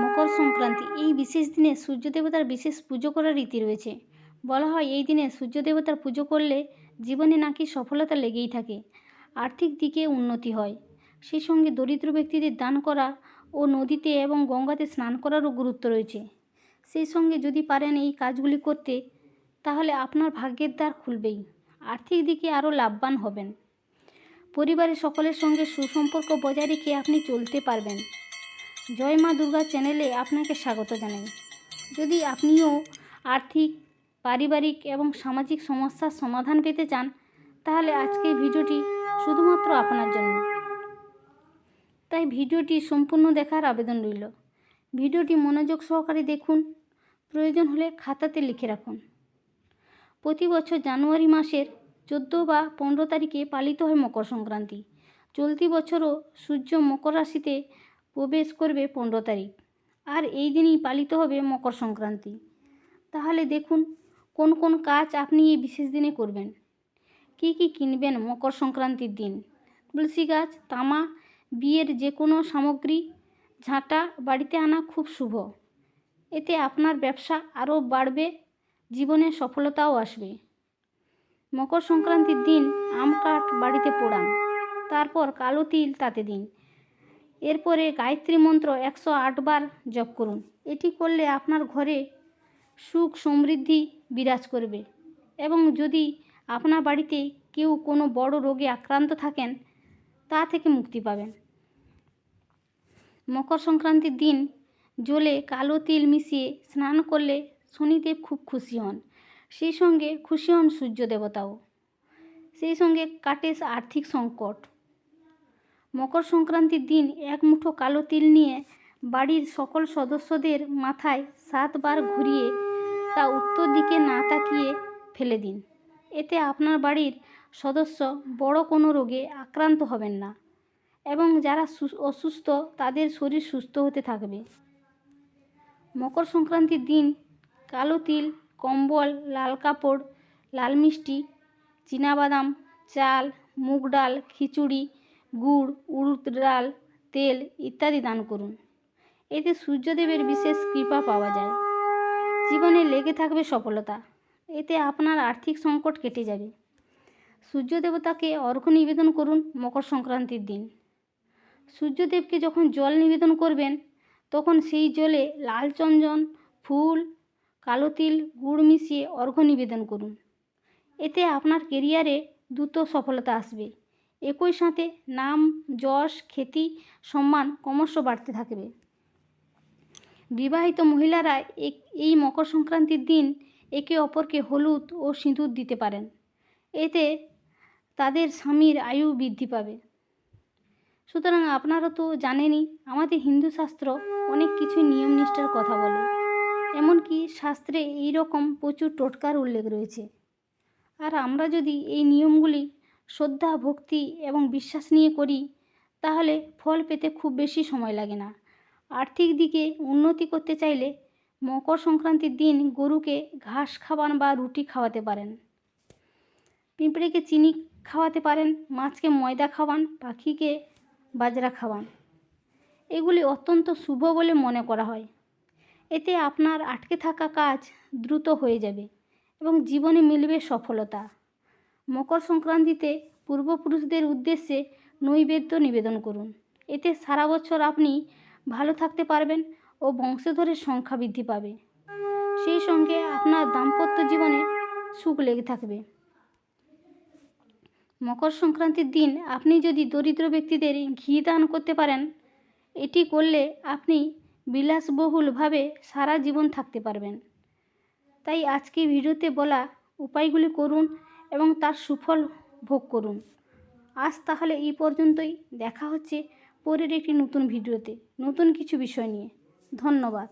মকর সংক্রান্তি। এই বিশেষ দিনে সূর্য দেবতার বিশেষ পুজো করার রীতি রয়েছে। বলা হয়, এই দিনে সূর্য দেবতার পুজো করলে জীবনে নাকি সফলতা লেগেই থাকে, আর্থিক দিকে উন্নতি হয়। সেই সঙ্গে দরিদ্র ব্যক্তিদের দান করা ও নদীতে এবং গঙ্গাতে স্নান করারও গুরুত্ব রয়েছে। সেই সঙ্গে যদি পারেন এই কাজগুলি করতে, তাহলে আপনার ভাগ্যের দ্বার খুলবেই, আর্থিক দিকে আরও লাভবান হবেন। পরিবারের সকলের সঙ্গে সুসম্পর্ক বজায় রেখে আপনি চলতে পারবেন। জয় মা দুর্গা চ্যানেলে আপনাকে স্বাগত জানাই। যদি আপনিও আর্থিক, পারিবারিক এবং সামাজিক সমস্যার সমাধান পেতে চান, তাহলে আজকের ভিডিওটি শুধুমাত্র আপনার জন্য। তাই ভিডিওটি সম্পূর্ণ দেখার আবেদন রইল। ভিডিওটি মনোযোগ সহকারে দেখুন। প্রয়োজন হলে খাতাতে লিখে রাখুন। প্রতি বছর জানুয়ারি মাসের চোদ্দ বা পনেরো তারিখে পালিত হয় মকর সংক্রান্তি। চলতি বছরও সূর্য মকর রাশিতে প্রবেশ করবে পনেরো তারিখ। আর এই দিনই পালিত হবে মকর সংক্রান্তি। তাহলে দেখুন, কোন কোন কাজ আপনি এই বিশেষ দিনে করবেন? কি কি কিনবেন মকর সংক্রান্তির দিন? তুলসী গাছ, তামা, বিয়ের যে কোনো সামগ্রী, ঝাঁটা, বাড়িতে আনা খুব শুভ। এতে আপনার ব্যবসা আরও বাড়বে, জীবনে সফলতাও আসবে। মকর সংক্রান্তির দিন আম কাঠ বাড়িতে পোড়ান। তারপর কালো তিল তাতে দিন। এরপরে গায়ত্রী মন্ত্র একশো বার জপ করুন। এটি করলে আপনার ঘরে সুখ সমৃদ্ধি বিরাজ করবে এবং যদি আপনার বাড়িতে কেউ কোনো বড় রোগে আক্রান্ত থাকেন, তা থেকে মুক্তি পাবেন। মকর সংক্রান্তির দিন জলে কালো তিল মিশিয়ে স্নান করলে শনিদেব খুব খুশি হন। সেই সঙ্গে খুশি হন সূর্য দেবতাও। সেই সঙ্গে কাটে আর্থিক সংকট। মকর সংক্রান্তির দিন এক মুঠো কালো তিল নিয়ে বাড়ির সকল সদস্যদের মাথায় সাতবার ঘুরিয়ে তা উত্তর দিকে না তাকিয়ে ফেলে দিন। এতে আপনার বাড়ির সদস্য বড় কোনো রোগে আক্রান্ত হবেন না এবং যারা অসুস্থ তাদের শরীর সুস্থ হতে থাকবে। মকর সংক্রান্তির দিন কালো তিল, কম্বল, লাল কাপড়, লাল মিষ্টি, চীনাবাদাম, চাল, মুগ ডাল, খিচুড়ি গুড় উড়দ ডাল, তেল ইত্যাদি দান করুন। এতে সূর্যদেবের বিশেষ কৃপা পাওয়া যায়। জীবনে লেগে থাকবে সফলতা। এতে আপনার আর্থিক সংকট কেটে যাবে। সূর্য দেবতাকে অর্ঘ্য নিবেদন করুন মকর সংক্রান্তির দিন। সূর্যদেবকে যখন জল নিবেদন করবেন, তখন সেই জলে লাল চন্দন, ফুল, কালো তিল, গুড় মিশিয়ে অর্ঘ্য নিবেদন করুন। এতে আপনার কেরিয়ারে দ্রুত সফলতা আসবে। একই সাথে নাম, যশ, খ্যাতি, সম্মান ক্রমশ বাড়তে থাকবে। বিবাহিত মহিলারা এই মকর সংক্রান্তির দিন একে অপরকে হলুদ ও সিঁদুর দিতে পারেন। এতে তাদের স্বামীর আয়ু বৃদ্ধি পাবে। সুতরাং আপনারা তো জানেনই, আমাদের হিন্দু শাস্ত্র অনেক কিছু নিয়ম নিষ্ঠার কথা বলে। এমনকি শাস্ত্রে এই রকম প্রচুর টোটকার উল্লেখ রয়েছে। আর আমরা যদি এই নিয়মগুলি শ্রদ্ধা, ভক্তি এবং বিশ্বাস নিয়ে করি, তাহলে ফল পেতে খুব বেশি সময় লাগে না। আর্থিক দিকে উন্নতি করতে চাইলে মকর সংক্রান্তির দিন গরুকে ঘাস খাওয়ান বা রুটি খাওয়াতে পারেন। পিঁপড়েকে চিনি খাওয়াতে পারেন, মাছকে ময়দা খাওয়ান, পাখিকে বাজরা খাওয়ান। এগুলি অত্যন্ত শুভ বলে মনে করা হয়। এতে আপনার আটকে থাকা কাজ দ্রুত হয়ে যাবে এবং জীবনে মিলবে সফলতা। মকর সংক্রান্তিতে পূর্বপুরুষদের উদ্দেশ্যে নৈবেদ্য নিবেদন করুন। এতে সারা বছর আপনি ভালো থাকতে পারবেন ও বংশধরের সংখ্যা বৃদ্ধি পাবে। সেই সঙ্গে আপনার দাম্পত্য জীবনে সুখ লেগে থাকবে। মকর সংক্রান্তির দিন আপনি যদি দরিদ্র ব্যক্তিদের ঘি দান করতে পারেন, এটি করলে আপনি বিলাসবহুলভাবে সারা জীবন থাকতে পারবেন। তাই আজকে ভিডিওতে বলা উপায়গুলি করুন এবং তার সুফল ভোগ করুন। আজ তাহলে এই পর্যন্তই। দেখা হচ্ছে পরের একটি নতুন ভিডিওতে। নতুন কিছু বিষয় নিয়ে। ধন্যবাদ।